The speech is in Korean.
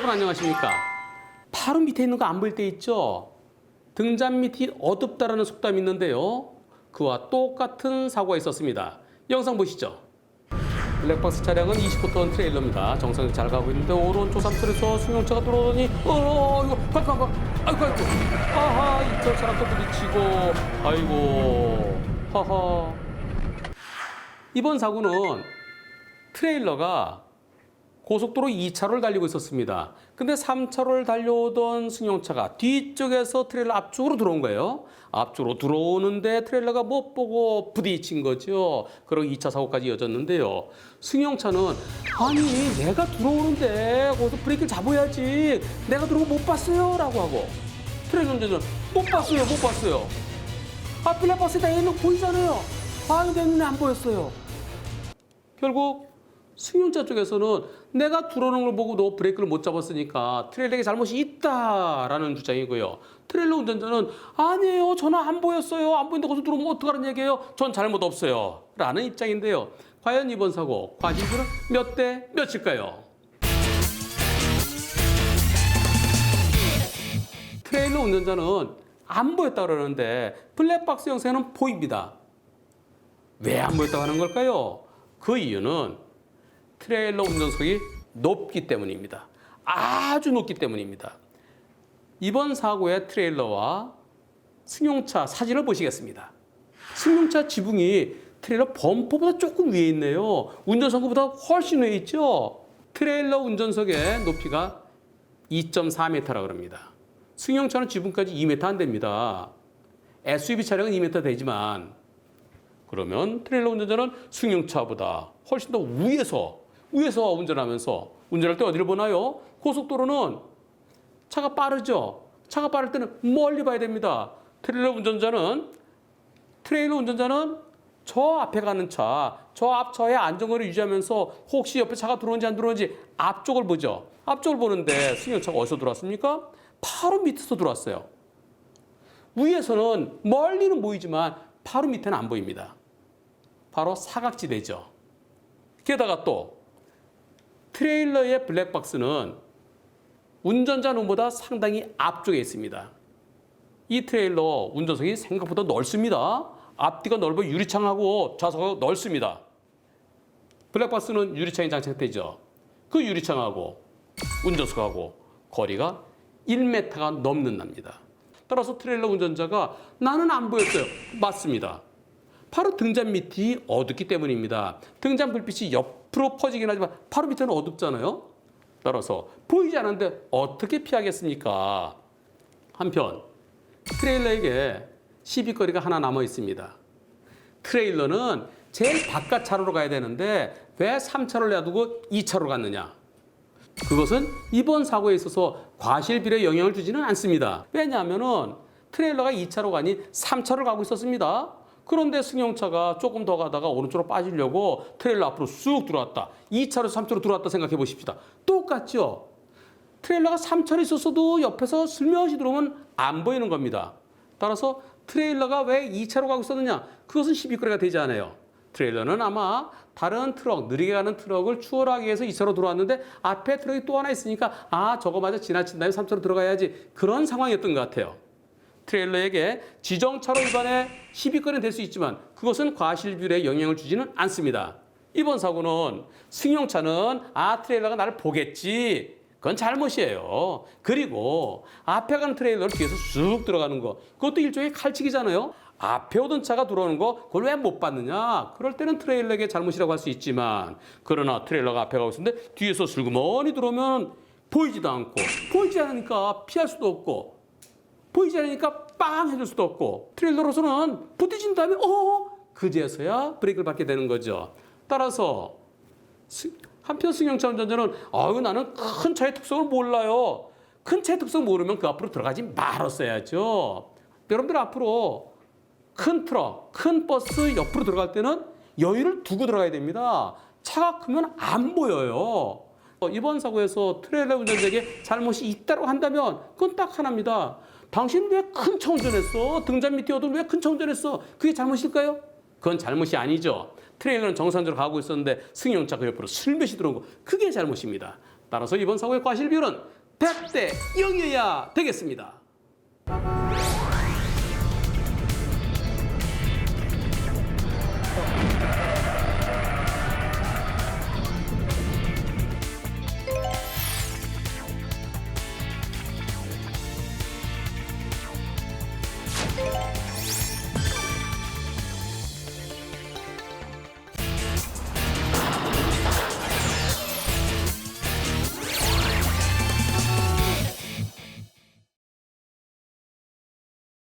안녕하십니까? 바로 밑에 있는 거 안 보일 때 있죠? 등잔 밑이 어둡다라는 속담이 있는데요. 그와 똑같은 사고가 있었습니다. 영상 보시죠. 블랙박스 차량은 20톤 트레일러입니다. 정상이 잘 가고 있는데 오른쪽 삼철에서 승용차가 들어오더니 어 이거 깜깜깜 아이고 아이고 아하 이쪽 사람 또 부딪히고 아이고 허허 이번 사고는 트레일러가 고속도로 2차로를 달리고 있었습니다. 근데 3차로를 달려오던 승용차가 뒤쪽에서 트레일러 앞쪽으로 들어온 거예요. 앞쪽으로 들어오는데 트레일러가 못 보고 부딪힌 거죠. 그리고 2차 사고까지 이어졌는데요. 승용차는 아니 내가 들어오는데 거기서 브레이크를 잡아야지. 내가 들어오고 못 봤어요. 라고 하고 트레일러 운전자는 못 봤어요. 못 봤어요. 아 블랙박스에 다거 보이잖아요. 아내 눈에 안 보였어요. 결국 승용차 쪽에서는 내가 들어오는 걸 보고 너 브레이크를 못 잡았으니까 트레일러에 잘못이 있다라는 주장이고요. 트레일러 운전자는 아니에요. 저는 안 보였어요. 안 보이는데 거기서 들어오면 어떡하라는 얘기예요. 전 잘못 없어요. 라는 입장인데요. 과연 이번 사고 과실비는 몇 대 몇일까요? 트레일러 운전자는 안 보였다 그러는데 블랙박스 영상에는 보입니다. 왜 안 보였다고 하는 걸까요? 그 이유는 트레일러 운전석이 높기 때문입니다. 아주 높기 때문입니다. 이번 사고의 트레일러와 승용차 사진을 보시겠습니다. 승용차 지붕이 트레일러 범퍼보다 조금 위에 있네요. 운전석보다 훨씬 위에 있죠. 트레일러 운전석의 높이가 2.4m라고 합니다. 승용차는 지붕까지 2m 안 됩니다. SUV 차량은 2m 되지만 그러면 트레일러 운전자는 승용차보다 훨씬 더 위에서 위에서 운전하면서 운전할 때 어디를 보나요? 고속도로는 차가 빠르죠. 차가 빠를 때는 멀리 봐야 됩니다. 트레일러 운전자는 트레일러 운전자는 저 앞에 가는 차, 저 앞 차의 안정거리 유지하면서 혹시 옆에 차가 들어오는지 안 들어오는지 앞쪽을 보죠. 앞쪽을 보는데 승용차가 어디서 들어왔습니까? 바로 밑에서 들어왔어요. 위에서는 멀리는 보이지만 바로 밑에는 안 보입니다. 바로 사각지대죠. 게다가 또 트레일러의 블랙박스는 운전자 눈보다 상당히 앞쪽에 있습니다. 이 트레일러 운전석이 생각보다 넓습니다. 앞뒤가 넓어 유리창하고 좌석하고 넓습니다. 블랙박스는 유리창이 장착되죠. 그 유리창하고 운전석하고 거리가 1m가 넘는답니다. 따라서 트레일러 운전자가 나는 안 보였어요. 맞습니다. 바로 등잔 밑이 어둡기 때문입니다. 등잔 불빛이 옆으로 퍼지긴 하지만 바로 밑에는 어둡잖아요. 따라서 보이지 않는데 어떻게 피하겠습니까? 한편 트레일러에게 시비거리가 하나 남아 있습니다. 트레일러는 제일 바깥 차로로 가야 되는데 왜 3차로를 놔두고 2차로로 갔느냐? 그것은 이번 사고에 있어서 과실비례 영향을 주지는 않습니다. 왜냐하면은 트레일러가 2차로가 아닌 3차로를 가고 있었습니다. 그런데 승용차가 조금 더 가다가 오른쪽으로 빠지려고 트레일러 앞으로 쑥 들어왔다. 2차로에서 3차로 들어왔다 생각해 보십시다. 똑같죠? 트레일러가 3차로에 있었어도 옆에서 슬며시 들어오면 안 보이는 겁니다. 따라서 트레일러가 왜 2차로 가고 있었느냐? 그것은 시비거리가 되지 않아요. 트레일러는 아마 다른 트럭, 느리게 가는 트럭을 추월하기 위해서 2차로 들어왔는데 앞에 트럭이 또 하나 있으니까 아, 저거 맞아 지나친 다음에 3차로 들어가야지. 그런 상황이었던 것 같아요. 트레일러에게 지정차로 위반에 시비거리는 될 수 있지만 그것은 과실비율에 영향을 주지는 않습니다. 이번 사고는 승용차는 아 트레일러가 나를 보겠지 그건 잘못이에요. 그리고 앞에 가는 트레일러를 뒤에서 쑥 들어가는 거 그것도 일종의 칼치기잖아요. 앞에 오던 차가 들어오는 거 그걸 왜못 봤느냐? 그럴 때는 트레일러에게 잘못이라고 할 수 있지만 그러나 트레일러가 앞에 가고 있었는데 뒤에서 슬그머니 들어오면 보이지도 않고 보이지 않으니까 피할 수도 없고 보이지 않으니까 빵 해줄 수도 없고 트레일러로서는 부딪힌 다음에 어 그제서야 브레이크를 밟게 되는 거죠. 따라서 스- 한편 승용차 운전자는 아유 나는 큰 차의 특성을 몰라요. 큰 차의 특성 모르면 그 앞으로 들어가지 말았어야죠. 여러분들 앞으로 큰 트럭, 큰 버스 옆으로 들어갈 때는 여유를 두고 들어가야 됩니다. 차가 크면 안 보여요. 어, 이번 사고에서 트레일러 운전자에게 잘못이 있다고 한다면 그건 딱 하나입니다. 당신 왜큰차 운전했어? 등잔 밑에 오던 왜큰차 운전했어? 그게 잘못일까요? 그건 잘못이 아니죠. 트레일러는 정상적으로 가고 있었는데 승용차 그 옆으로 슬며시 들어온 거 그게 잘못입니다. 따라서 이번 사고의 과실 비율은 100대 0이어야 되겠습니다.